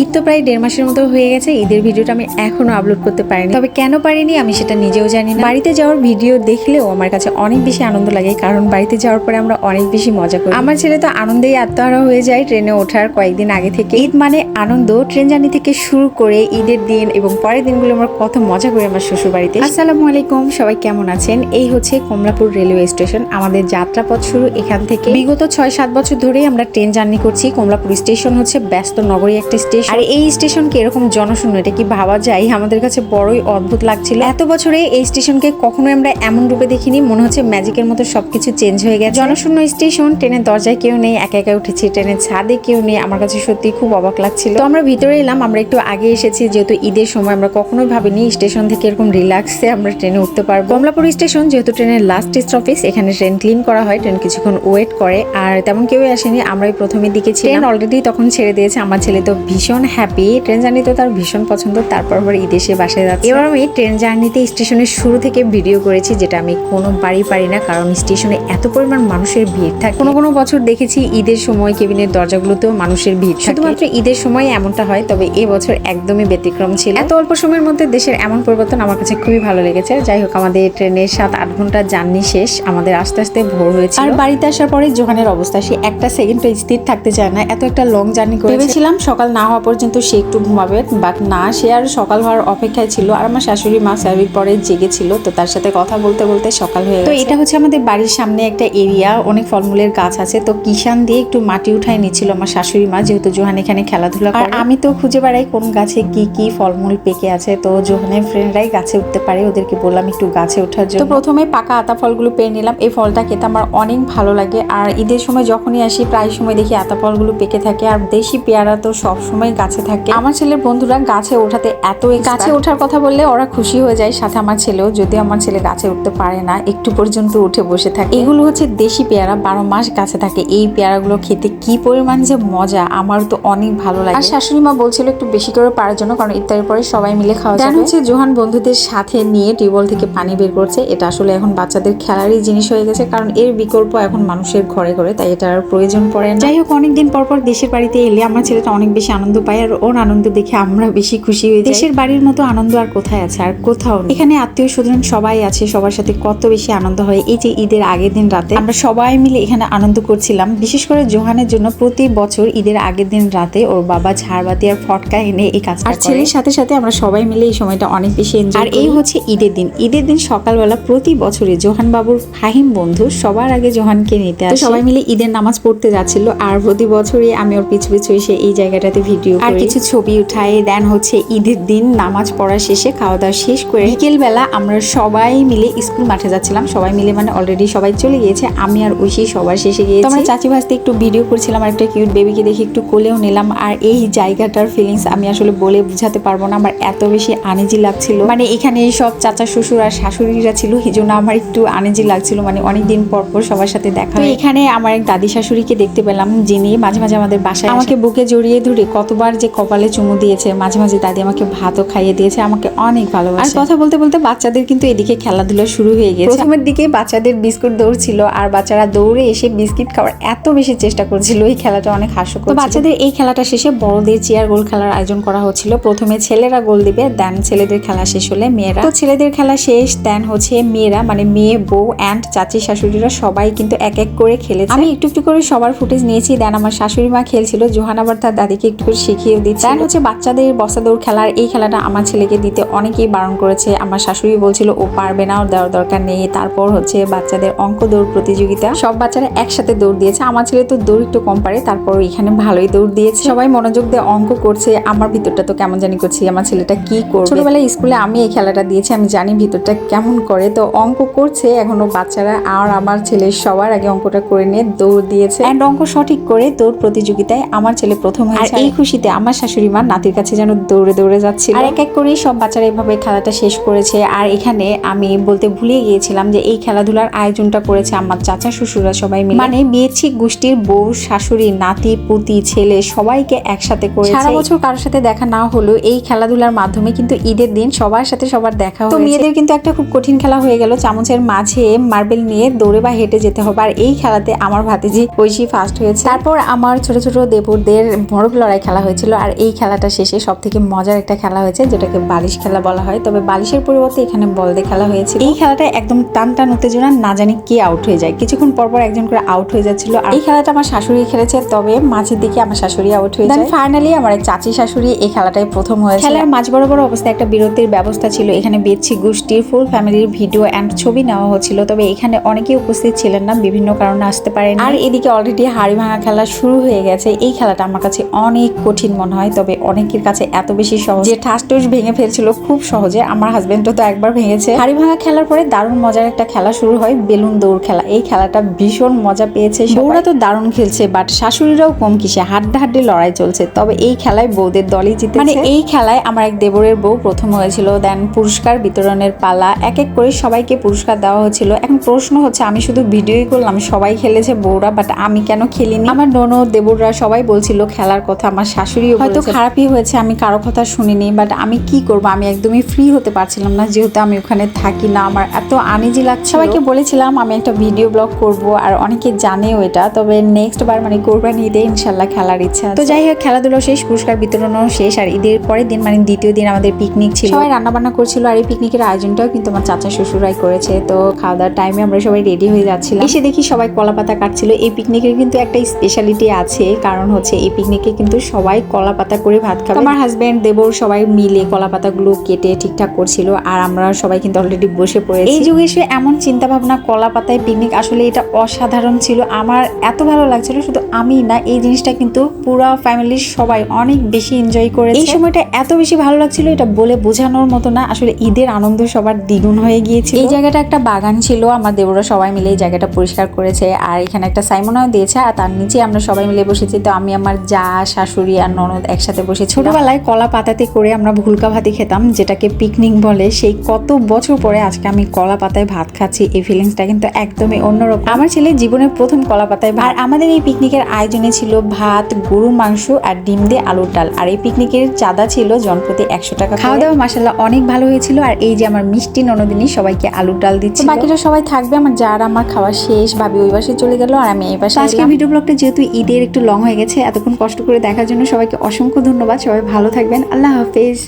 ঈদ তো প্রায় দেড় মাসের মতো হয়ে গেছে, ঈদের ভিডিওটা আমি এখনও আপলোড করতে পারিনি। তবে কেন পারিনি আমি সেটা নিজেও জানি না। বাড়িতে যাওয়ার ভিডিও দেখলেও আমার কাছে অনেক বেশি আনন্দ লাগে, কারণ বাড়িতে যাওয়ার পরে আমরা অনেক বেশি মজা করি। আমার ছেলে তো আনন্দেই আত্মহারা হয়ে যায় ট্রেনে ওঠার কয়েকদিন আগে থেকে। ঈদ মানে আনন্দ, ট্রেন জার্নি থেকে শুরু করে ঈদের দিন এবং পরের দিনগুলো আমরা কত মজা করি আমার শ্বশুর বাড়িতে আসসালামু আলাইকুম, সবাই কেমন আছেন? এই হচ্ছে কমলাপুর রেলওয়ে স্টেশন, আমাদের যাত্রাপথ শুরু এখান থেকে। বিগত ছয় সাত বছর ধরেই আমরা ট্রেন জার্নি করছি। কমলাপুর স্টেশন হচ্ছে ব্যস্ত নগরী একটা স্টেশন। আর এই স্টেশন স্টেশনকে এরকম জনশূন্য এটা কি ভাবা যায়? আমাদের কাছে বড়ই অদ্ভুত লাগছিল। এত বছরে এই স্টেশনকে কখনোই আমরা এমন রূপে দেখিনি। মনে হচ্ছে ম্যাজিকের মতো সবকিছু চেঞ্জ হয়ে গেছে। জনশূন্য স্টেশন ট্রেনের দরজায় কেউ নেই একা একা উঠেছি। ট্রেনের ছাদে কেউ নেই। আমার কাছে সত্যি খুব অবাক লাগছিল। তো আমরা ভিতরে এলাম আমরা একটু আগে এসেছি। যেহেতু ঈদের সময় আমরা কখনোই ভাবিনি স্টেশন থেকে এরকম রিল্যাক্সে আমরা ট্রেনে উঠতে পারব। কমলাপুর স্টেশন যেহেতু ট্রেনের লাস্ট স্টপেজ এখানে ট্রেন ক্লিন করা হয়। ট্রেন কিছুক্ষণ ওয়েট করে। আর তেমন কেউই আসেনি। আমরাই প্রথমের দিকে ট্রেন অলরেডি তখন ছেড়ে দিয়েছে। আমার ছেলে তো ভীষণ হ্যাপি ট্রেন জার্নি তো তার ভীষণ পছন্দ তারপর আবার ঈদে সে বাসায় যাচ্ছে। এবার আমি ট্রেন জার্নিতে স্টেশনের শুরু থেকে ভিডিও করেছি যেটা আমি কোনো বাড়ি পারি না কারণ স্টেশনে এত পরিমাণ মানুষের ভিড় থাকে। কোনো কোনো বছর দেখেছি ঈদের সময় কেবিনের দরজাগুলোতেও মানুষের ভিড় থাকে। শুধুমাত্র ঈদের সময় এমনটা হয় তবে এ বছর একদমই ব্যতিক্রম ছিল। এত অল্প সময়ের মধ্যে দেশের এমন পরিবর্তন আমার কাছে খুবই ভালো লেগেছে। যাই হোক আমাদের ট্রেনের সাত আট ঘণ্টা জার্নি শেষ আমাদের আস্তে আস্তে ভোর হয়েছে আর বাড়িতে আসার পরে জোহানের অবস্থা সে একটা সেকেন্ড স্থির থাকতে চায় না এত একটা লং জার্নি করেছিলাম সকাল না হওয়া পর্যন্ত সে একটু ঘুমাবে বাট না সে আর সকাল হওয়ার অপেক্ষায় ছিল। আর আমার শাশুড়ি মা সার্ভির পরে জেগেছিল তো তার সাথে কথা বলতে বলতে সকাল হয়ে তো এটা হচ্ছে আমাদের বাড়ির সামনে একটা এরিয়া অনেক ফলমূলের গাছ আছে তো কিষান দিয়ে একটু মাটি উঠায় নিচ্ছিল আমার শাশুড়ি মা যেহেতু জোহান এখানে খেলাধুলা আর আমি তো খুঁজে বেড়াই কোন গাছে কি কি ফলমূল পেকে আছে তো জোহানের ফ্রেন্ডরাই গাছে উঠতে পারে ওদেরকে বললাম একটু গাছে ওঠার জন্য। তো প্রথমে পাকা আতা ফলগুলো পেয়ে নিলাম এই ফলটা খেতে আমার অনেক ভালো লাগে। আর ঈদের সময় যখনই আসি প্রায় সময় দেখি আতা ফলগুলো পেকে থাকে আর দেশি পেয়ারা তো সব সময় গাছে থাকে। আমার ছেলের বন্ধুরা গাছে ওঠাতে এত গাছে ওঠার কথা বললে ওরা খুশি হয়ে যায় সাথে আমার ছেলেও। যদি আমার ছেলে গাছে উঠতে পারে না একটু পর্যন্ত উঠে বসে থাকে। এগুলো হচ্ছে দেশি পেয়ারা বারো মাস গাছে থাকে। এই পেয়ারাগুলো খেতে কি পরিমাণ যে মজা আমার তো অনেক ভালো লাগে। আর শাশুড়ি মা বলছিল একটু বেশি করে পারার জন্য কারণ ইফতারের পরে সবাই মিলে খাওয়া যাবে। হচ্ছে জোহান বন্ধুদের সাথে নিয়ে টিউবওয়েল থেকে পানি বের করছে। এটা আসলে এখন বাচ্চাদের খেলারই জিনিস হয়ে গেছে কারণ এর বিকল্প এখন মানুষের ঘরে ঘরে তাই এটার আর প্রয়োজন পড়ে না। যাই হোক অনেকদিন পর পর দেশের বাড়িতে এলে আমার ছেলেটা অনেক বেশি আনন্দ পায় আর ওর আনন্দ দেখে আমরা বেশি খুশি হই দেশের বাড়ির মতো আনন্দ আর কোথায় আছে? আর কোথাও এখানে আত্মীয় স্বজন সবাই আছে সবার সাথে কত বেশি আনন্দ হয়। এই যে ঈদের আগের দিন রাতে আমরা সবাই মিলে এখানে আনন্দ করছিলাম। বিশেষ করে জোহানের জন্য প্রতি বছর ঈদের আগের দিন রাতে ওর বাবা ঝাড়বাতি আর ফটকা এনে এই কাজ আর ছেলের সাথে সাথে আমরা সবাই মিলে এই সময়টা অনেক বেশি এনজয় আর এই হচ্ছে ঈদের দিন। ঈদের দিন সকালবেলা প্রতি বছরে জোহান বাবুর ফাহিম বন্ধু সবার আগে জোহানকে নিতে আসে। সবাই মিলে ঈদের নামাজ পড়তে যাচ্ছিল। আর প্রতি বছরই আমি ওর পিছু পিছু এসে এই জায়গাটাতে ভিডিও আর কিছু ছবি উঠাই দেন হচ্ছে ঈদের দিন নামাজ পড়া শেষে খাওয়া দাওয়া শেষ করে বিকেল বেলা আমরা সবাই মিলে স্কুল মাঠে যাচ্ছিলাম। সবাই মিলে মানে অলরেডি সবাই চলে গিয়েছে আমি আর ঐশী সবার শেষে গিয়েছি। আমরা চাচি ভাসতে একটু ভিডিও করছিলাম আর একটা কিউট বেবিকে দেখে একটু কোলেও নিলাম। আর এই জায়গাটার ফিলিংস আমি আসলে বলে বুঝাতে পারব না আমার এত বেশি আনেজি লাগছিল। মানে এখানে সব চাচা শ্বশুর আর শাশুড়িরা ছিল এই জন্য আমার একটু আনেজি লাগছিল মানে অনেকদিন পর পর সবার সাথে দেখা এখানে আমার এক দাদি শাশুড়িকে দেখতে পেলাম যিনি মাঝে মাঝে আমাদের বাসায় আমাকে বুকে জড়িয়ে ধরে কতবার যে কপালে চুমু দিয়েছে মাঝে মাঝে দাদি আমাকে ভাতও খাইয়ে দিয়েছে আমাকে অনেক ভালোবাসে। আর কথা বলতে বলতে বাচ্চাদের কিন্তু এদিকে খেলাধুলা শুরু হয়ে গেছে। প্রথমের দিকে বাচ্চাদের বিস্কুট দৌড়ছিল আর বাচ্চারা দৌড়ে এসে বিস্কিট খাওয়ার এত বেশি চেষ্টা করছিল এই খেলাটা অনেক হাস্যকর তো বাচ্চাদের এই খেলাটা শেষে বড়দের চেয়ার গোল খেলার আয়োজন করা হচ্ছিল। প্রথমে ছেলেরা গোল দিবে দেন ছেলেদের খেলা শেষ হলে মেয়েরা। তো ছেলেদের খেলা শেষ দেন হচ্ছে মেয়েরা মানে মেয়ে বউ অ্যান্ড চাচি শাশুড়িরা সবাই কিন্তু এক এক করে খেলেছে। আমি একটু একটু করে সবার ফুটেজ নিয়েছি দেন আমার শাশুড়ি মা খেলছিল জোহান আবার তার দাদিকে একটু করে শিখিয়ে দিচ্ছে। দেন হচ্ছে বাচ্চাদের বসা দৌড় খেলার এই খেলাটা আমার ছেলেকে দিতে অনেকেই বারণ করেছে। আমার শাশুড়ি বলছিল ও পারবে না ওর দেওয়ার দরকার নেই। তারপর হচ্ছে বাচ্চাদের অঙ্ক দৌড় প্রতিযোগিতা সব বাচ্চারা একসাথে দৌড় দিয়েছে। আমার ছেলে তো দৌড় একটু কম পারে তারপর এখানে ভালোই দৌড় দিয়েছে। সবাই মনোযোগ দিয়ে অঙ্ক করছে। আমার ভিতরটা তো কেমন জানি করছি আমার ছেলেটা কি করবে? ছোটবেলায় স্কুলে আমি এই খেলাটা দিয়েছি আমি জানি ভিতরটা কেমন করে। তো অঙ্ক করছে এখনও বাচ্চারা আর আমার ছেলে সবার আগে অঙ্কটা করে নিয়ে দৌড় দিয়েছে। অ্যান্ড অঙ্ক সঠিক করে দৌড় প্রতিযোগিতায় আমার ছেলে প্রথম হয়েছে। আর এই খুশিতে আমার শাশুড়ি মা নাতির কাছে যেন দৌড়ে দৌড়ে যাচ্ছে আর এক এক করে সব বাচ্চারা এভাবে খেলাটা শেষ করেছে। আর এখানে আমি বলতে ভুলে গিয়েছিলাম যে এই খেলাধুলার আয়োজনটা করেছে আমার চাচা শ্বশুরা সবাই মিলে। মানে বিয়েছি গোষ্ঠীর বউ শাশুড়ি নাতি পুতি ছেলে সবাইকে একসাথে করে সারা বছর কারোর সাথে দেখা না হলেও এই খেলাধুলার মাধ্যমে কিন্তু ঈদের দিন সবার সাথে সবার দেখা তো মেয়েদের কিন্তু একটা খুব কঠিন খেলা হয়ে গেল। চামচের মাঝে মার্বেল নিয়ে দৌড়ে বা হেঁটে যেতে হবে। আর এই খেলাতে আমার ভাতিজি ঐশী ফার্স্ট হয়েছে। তারপর আমার ছোট ছোট দেবরদের বরফ লড়াই খেলা হয়েছিল আর এই খেলাটা শেষে সব থেকে মজার একটা খেলা হয়েছে যেটাকে বালিশ খেলা বলা হয়। তবে বালিশের পরিবর্তে এখানে বল দিয়ে খেলা হয়েছিল। এই খেলাটা একদম টান টান উত্তেজনা না জানি কে আউট হয়ে যায়। কিছুক্ষণ পর পর একজন করে আউট হয়ে যাচ্ছিল আর এই খেলাটা আমার শাশুড়ি খেলেছে তবে মাঝের দিকে আমার শাশুড়ি আউট হয়ে যায়। ফাইনালি আমার চাচি শাশুড়ি এই খেলাটাই প্রথম হয়েছে। খেলার মাঝ বরাবর অবস্থায় একটা বিরতির ব্যবস্থা ছিল। এখানে বেদছি গোষ্ঠীর ফুল ফ্যামিলির ভিডিও অ্যান্ড ছবি নেওয়া হচ্ছিল। তবে এখানে অনেকেই উপস্থিত ছিলেন না বিভিন্ন কারণে আসতে পারেন আর এদিকে অলরেডি হাড়ি ভাঙা খেলা শুরু হয়ে গেছে। এই খেলাটা আমার কাছে অনেক কঠিন মনে হয়, তবে অনেকের কাছে এত বেশি সহজ। যে ঠাস টুস ভেঙে ফেলছিল খুব সহজে, আমার হাজবেন্ডও তো একবার ভেঙেছে। হাড়ি ভাঙা খেলার পরে দারুণ মজার একটা খেলা শুরু হয়, বেলুন দৌড় খেলা। এই খেলাটা ভীষণ মজা পেয়েছে বউরা তো দারুণ খেলছে বাট শাশুড়িরাও কম কিসে হাড্ডা হাড্ডি লড়াই চলছে। তবে এই খেলায় বউদের দলই জিতে মানে এই খেলায় আমার এক দেবরের বউ প্রথম হয়েছিল দেন পুরস্কার বিতরণের পালা, এক এক করে সবাইকে পুরস্কার দেওয়া হয়েছিল। এখন প্রশ্ন হচ্ছে, আমি শুধু ভিডিওই করলাম, সবাই খেলেছে বউরা বাট আমি কেন খেলিনি? আমার ননো দেবররা সবাই বলছিল, খেলার কথা আমার শাশুড়িও হয়তো খারাপই হয়েছে আমি কারও কথা শুনিনি বাট আমি কি করব? আমি একদমই ফ্রি হতে পারছিলাম না যেহেতু আমি ওখানে থাকি না। আমার এত আনিজি লাগছে সবাইকে বলেছিলাম আমি একটা ভিডিও ব্লগ করব আর অনেকে জানেও এটা তবে নেক্সট বার মানে কোরবানি ঈদে ইনশাল্লাহ খেলার ইচ্ছা তো যাই হোক খেলাধুলো শেষ পুরস্কার বিতরণও শেষ আর ঈদের পরের দিন মানে দ্বিতীয় দিন আমাদের পিকনিক ছিল। সবাই রান্না বান্না করছিল আর এই পিকনিকের আয়োজনটাও কিন্তু আমার চাচা শ্বশুরাই করেছে তো খাওয়া দাওয়ার টাইমে আমরা সবাই রেডি হয়ে যাচ্ছিলাম। এসে দেখি সবাই কলা পাতা কাটছিল। এই পিকনিকের কিন্তু একটা স্পেশালিটি আছে কারণ হচ্ছে এই পিকনিকে কিন্তু সবাই কলা পাতা করে ভাত খাবে। আমার হাজবেন্ড দেবর সবাই মিলে কলা পাতাগুলো কেটে ঠিকঠাক করছিল আর আমরা সবাই কিন্তু অলরেডি বসে পড়েছি। এই যুগে এসে এমন চিন্তা ভাবনা কলা পাতায় পিকনিক আসলে এটা অসাধারণ ছিল। আমার এত ভালো লাগছিল শুধু আমি না এই জিনিসটা কিন্তু পুরো ফ্যামিলির সবাই অনেক বেশি এনজয় করে এই সময়টা এত বেশি ভালো লাগছিল এটা বলে বোঝানোর মতো না আসলে ঈদের আনন্দ সবার দ্বিগুণ হয়ে গিয়েছিল। এই জায়গাটা একটা বাগান ছিল আমার দেবরা সবাই মিলে এই জায়গাটা পরিষ্কার করেছে। আর এখানে একটা সাইমনাও দিয়েছে আর তার নিচে আমরা সবাই মিলে বসেছি। তো আমি আমার যা শাশুড়ি আর ননদ একসাথে বসে ছোটবেলায় কলা পাতাতে করে আমরা ভুলকা ভাতি খেতাম যেটাকে পিকনিক বলে। সেই কত বছর পরে আজকে আমি কলা পাতায় ভাত খাচ্ছি এই ফিলিংসটা কিন্তু একদমই অন্যরকম। আমার ছেলে জীবনের প্রথম কলা পাতায় ভাত। আর আমাদের এই পিকনিকের আয়োজনে ছিল ভাত গরুর মাংস আর ডিম দিয়ে আলুর ডাল। আর এই পিকনিকের চাঁদা ছিল জনপ্রতি একশো টাকা খাওয়া দাওয়া মাসাল্লাহ অনেক ভালো হয়েছিল। আর এই যে আমার মিষ্টি ননদিনী সবাইকে আলুর ডাল দিচ্ছে বাকিরা সবাই থাকবে আমার যারা আমার খাওয়া শেষ ভাবি ওই পাশে চলে গেল আর আমি এই পাশে আজকে ভিডিও ব্লগটা যেহেতু ঈদের একটু লং হয়ে গেছে এতক্ষণ কষ্ট করে দেখার জন্য সবাইকে অসংখ্য ধন্যবাদ। সবাই ভালো থাকবেন। আল্লাহ হাফেজ।